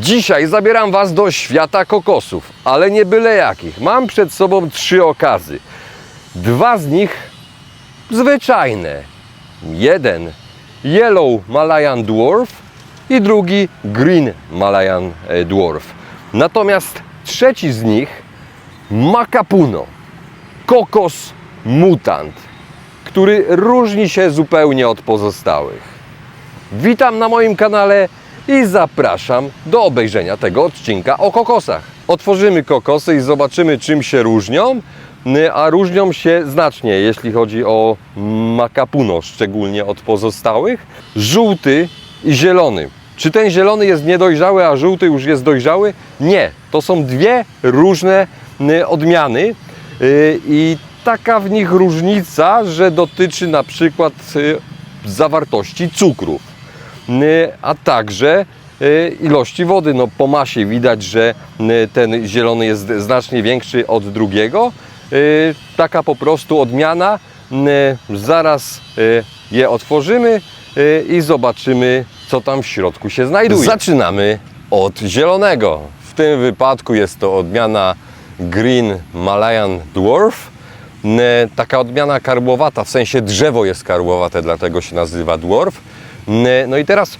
Dzisiaj zabieram Was do świata kokosów, ale nie byle jakich. Mam przed sobą trzy okazy. Dwa z nich zwyczajne. Jeden Yellow Malayan Dwarf i drugi Green Malayan e, Dwarf. Natomiast trzeci z nich Macapuno, kokos mutant, który różni się zupełnie od pozostałych. Witam na moim kanale i zapraszam do obejrzenia tego odcinka o kokosach. Otworzymy kokosy i zobaczymy czym się różnią, y, a różnią się znacznie, jeśli chodzi o makapuno, szczególnie od pozostałych. Żółty i zielony. Czy ten zielony jest niedojrzały, a żółty już jest dojrzały? Nie. To są dwie różne y, odmiany y, i taka w nich różnica, że dotyczy na przykład zawartości cukrów y, a także y, ilości wody. No, po masie widać, że y, ten zielony jest znacznie większy od drugiego. Y, Taka po prostu odmiana. Zaraz je otworzymy i zobaczymy, co tam w środku się znajduje. Zaczynamy od zielonego. W tym wypadku jest to odmiana Green Malayan Dwarf. Taka odmiana karłowata, w sensie drzewo jest karłowate, dlatego się nazywa dwarf. Y, No i teraz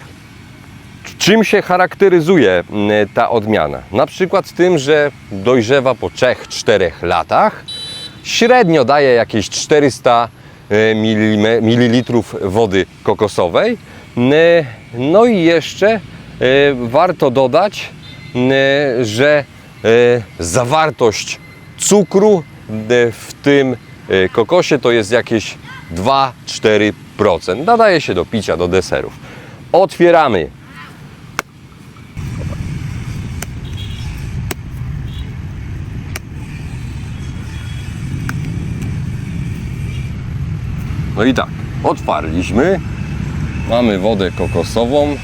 czym się charakteryzuje y, ta odmiana? Na przykład tym, że dojrzewa po 3-4 latach, średnio daje jakieś 400 ml wody kokosowej. No i jeszcze warto dodać, że zawartość cukru w tym kokosie to jest jakieś 2-4%. Nadaje się do picia, do deserów. Otwieramy. No i tak, otwarliśmy. Mamy wodę kokosową.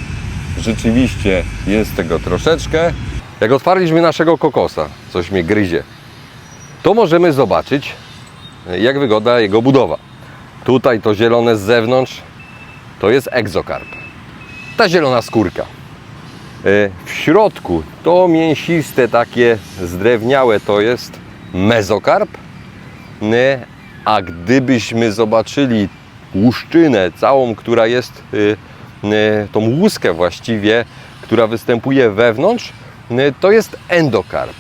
Rzeczywiście jest tego troszeczkę. Jak otwarliśmy naszego kokosa, coś mnie gryzie, to możemy zobaczyć, jak wygląda jego budowa. Tutaj to zielone z zewnątrz to jest egzokarp. Ta zielona skórka. E, W środku to mięsiste, takie zdrewniałe to jest mezokarp. E, A gdybyśmy zobaczyli łuszczynę całą, która jest, y, tą łuskę właściwie, która występuje wewnątrz, to jest endokarp.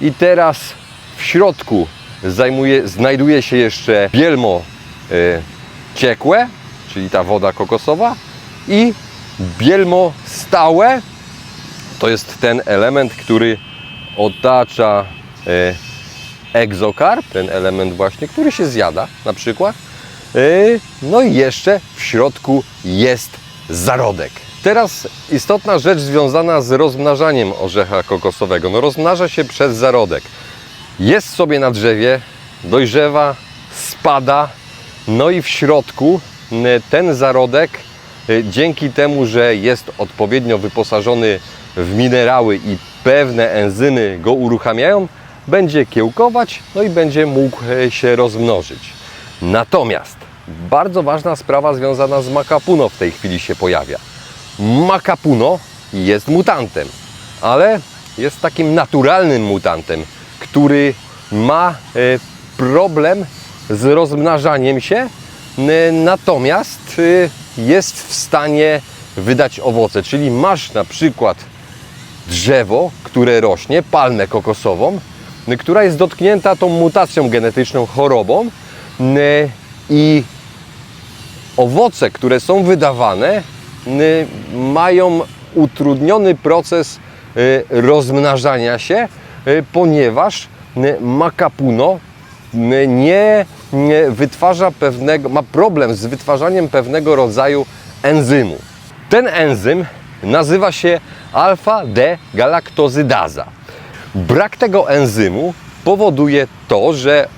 I teraz w środku zajmuje, znajduje się jeszcze bielmo ciekłe, czyli ta woda kokosowa i bielmo stałe, to jest ten element, który otacza y, egzokarp, ten element właśnie, który się zjada na przykład. Y, No i jeszcze w środku jest zarodek. Teraz istotna rzecz związana z rozmnażaniem orzecha kokosowego. No rozmnaża się przez zarodek. Jest sobie na drzewie, dojrzewa, spada, no i w środku y, ten zarodek y, dzięki temu, że jest odpowiednio wyposażony w minerały i pewne enzymy go uruchamiają, będzie kiełkować, no i będzie mógł e, się rozmnożyć. Natomiast bardzo ważna sprawa związana z makapuno w tej chwili się pojawia. Makapuno jest mutantem, ale jest takim naturalnym mutantem, który ma problem z rozmnażaniem się, natomiast e, jest w stanie wydać owoce. Czyli masz na przykład drzewo, które rośnie, palmę kokosową, y, która jest dotknięta tą mutacją genetyczną, chorobą y, i owoce, które są wydawane, y, mają utrudniony proces y, rozmnażania się, y, ponieważ y, makapuno y, nie, nie wytwarza pewnego, ma problem z wytwarzaniem pewnego rodzaju enzymu. Ten enzym nazywa się alfa-D-galaktozydaza. Brak tego enzymu powoduje to, że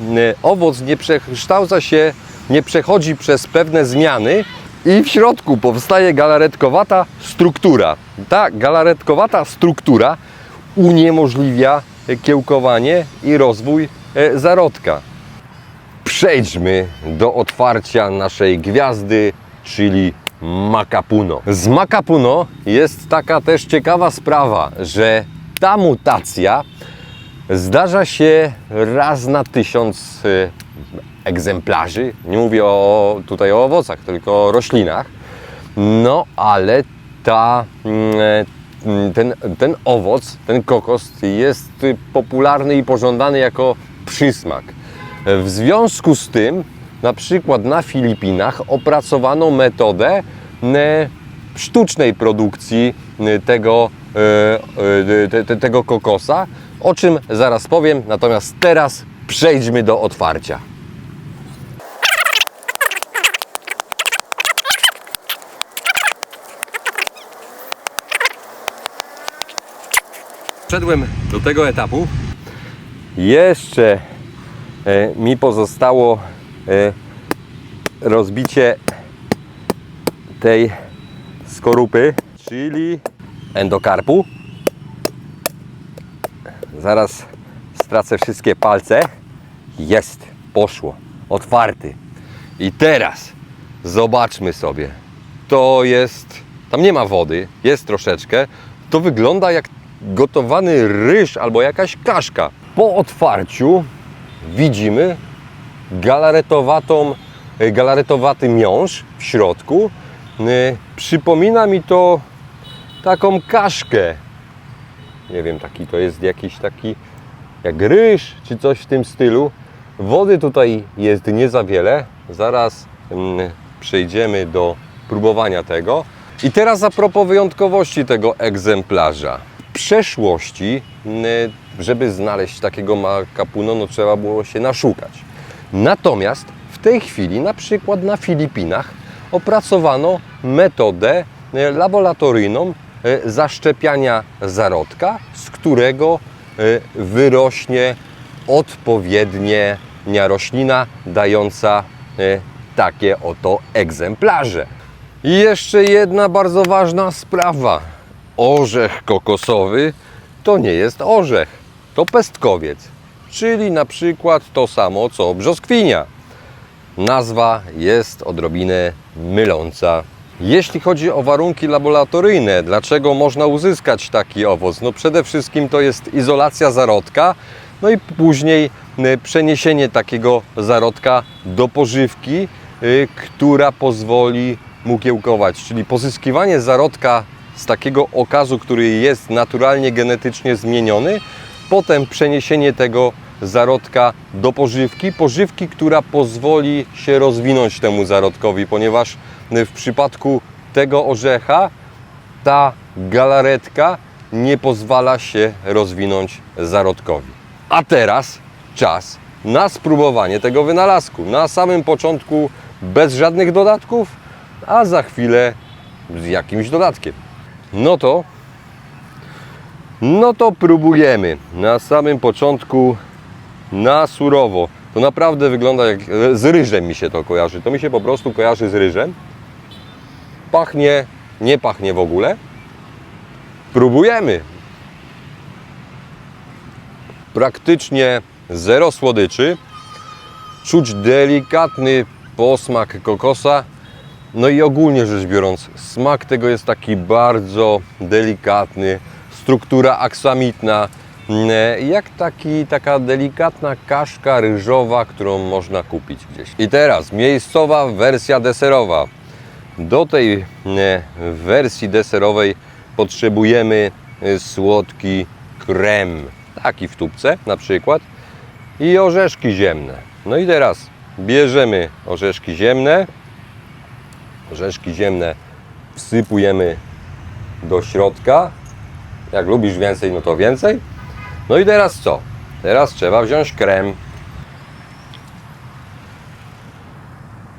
y, owoc nie przekształca się, nie przechodzi przez pewne zmiany i w środku powstaje galaretkowata struktura. Ta galaretkowata struktura uniemożliwia kiełkowanie i rozwój e, zarodka. Przejdźmy do otwarcia naszej gwiazdy, czyli Macapuno. Z Macapuno jest taka też ciekawa sprawa, że ta mutacja zdarza się raz na tysiąc y, egzemplarzy. Nie mówię o, tutaj o owocach, tylko o roślinach. No ale ta, mm, e, ten, ten owoc, ten kokos jest popularny i pożądany jako przysmak. W związku z tym, na przykład na Filipinach opracowano metodę sztucznej produkcji e, tego, te- te- tego kokosa, o czym zaraz powiem, natomiast teraz przejdźmy do otwarcia. Wszedłem do tego etapu. Jeszcze e, mi pozostało e, rozbicie tej skorupy, czyli endokarpu. Zaraz stracę wszystkie palce. Jest, poszło, otwarty. I teraz zobaczmy sobie. To jest, tam nie ma wody, jest troszeczkę. To wygląda jak gotowany ryż albo jakaś kaszka. Po otwarciu widzimy galaretowatą, e, galaretowaty miąższ w środku. E, Przypomina mi to taką kaszkę. Nie wiem, taki to jest jakiś taki jak ryż czy coś w tym stylu. Wody tutaj jest nie za wiele. Zaraz mm, przejdziemy do próbowania tego. I teraz a propos wyjątkowości tego egzemplarza. W przeszłości, mm, żeby znaleźć takiego makapuno, no trzeba było się naszukać. Natomiast w tej chwili, na przykład na Filipinach, opracowano metodę e, laboratoryjną e, zaszczepiania zarodka, z którego e, wyrośnie odpowiednia roślina dająca takie oto egzemplarze. I jeszcze jedna bardzo ważna sprawa. Orzech kokosowy to nie jest orzech, to pestkowiec, czyli na przykład to samo co brzoskwinia. Nazwa jest odrobinę myląca. Jeśli chodzi o warunki laboratoryjne, dlaczego można uzyskać taki owoc? No przede wszystkim to jest izolacja zarodka, no i później y, przeniesienie takiego zarodka do pożywki, y, która pozwoli mu kiełkować, czyli pozyskiwanie zarodka z takiego okazu, który jest naturalnie genetycznie zmieniony, potem przeniesienie tego zarodka do pożywki, pożywki, która pozwoli się rozwinąć temu zarodkowi, ponieważ w przypadku tego orzecha ta galaretka nie pozwala się rozwinąć zarodkowi. A teraz czas na spróbowanie tego wynalazku. Na samym początku bez żadnych dodatków, a za chwilę z jakimś dodatkiem. No to no to próbujemy. Na samym początku na surowo. To naprawdę wygląda jak z ryżem mi się to kojarzy. To mi się po prostu kojarzy z ryżem. Pachnie, nie pachnie w ogóle. Próbujemy. Praktycznie zero słodyczy. Czuć delikatny posmak kokosa. No i ogólnie rzecz biorąc, smak tego jest taki bardzo delikatny, struktura aksamitna, mm, jak taki, taka delikatna kaszka ryżowa, którą można kupić gdzieś. I teraz miejscowa wersja deserowa. Do tej mm, wersji deserowej potrzebujemy y, słodki krem, taki w tubce na przykład, i orzeszki ziemne. No i teraz bierzemy orzeszki ziemne, orzeszki ziemne wsypujemy do środka. Jak lubisz więcej, no to więcej. No i teraz co? Teraz trzeba wziąć krem.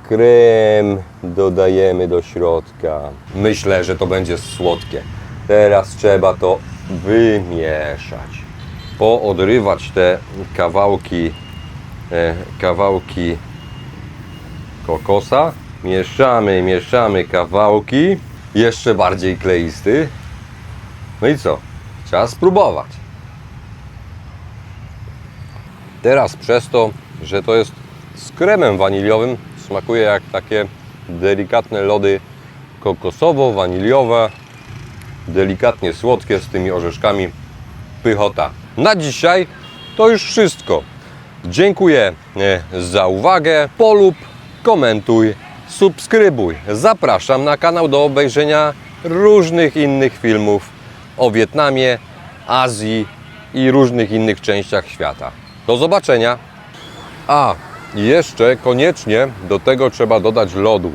Krem dodajemy do środka. Myślę, że to będzie słodkie. Teraz trzeba to wymieszać. Poodrywać te kawałki, e, kawałki kokosa. Mieszamy, mieszamy kawałki. Jeszcze bardziej kleisty. No i co? Trzeba spróbować. Teraz przez to, że to jest z kremem waniliowym, smakuje jak takie delikatne lody kokosowo-waniliowe, delikatnie słodkie z tymi orzeszkami. Pychota. Na dzisiaj to już wszystko. Dziękuję e, za uwagę. Polub, komentuj, subskrybuj. Zapraszam na kanał do obejrzenia różnych innych filmów o Wietnamie, Azji i różnych innych częściach świata. Do zobaczenia. A, jeszcze koniecznie do tego trzeba dodać lodu.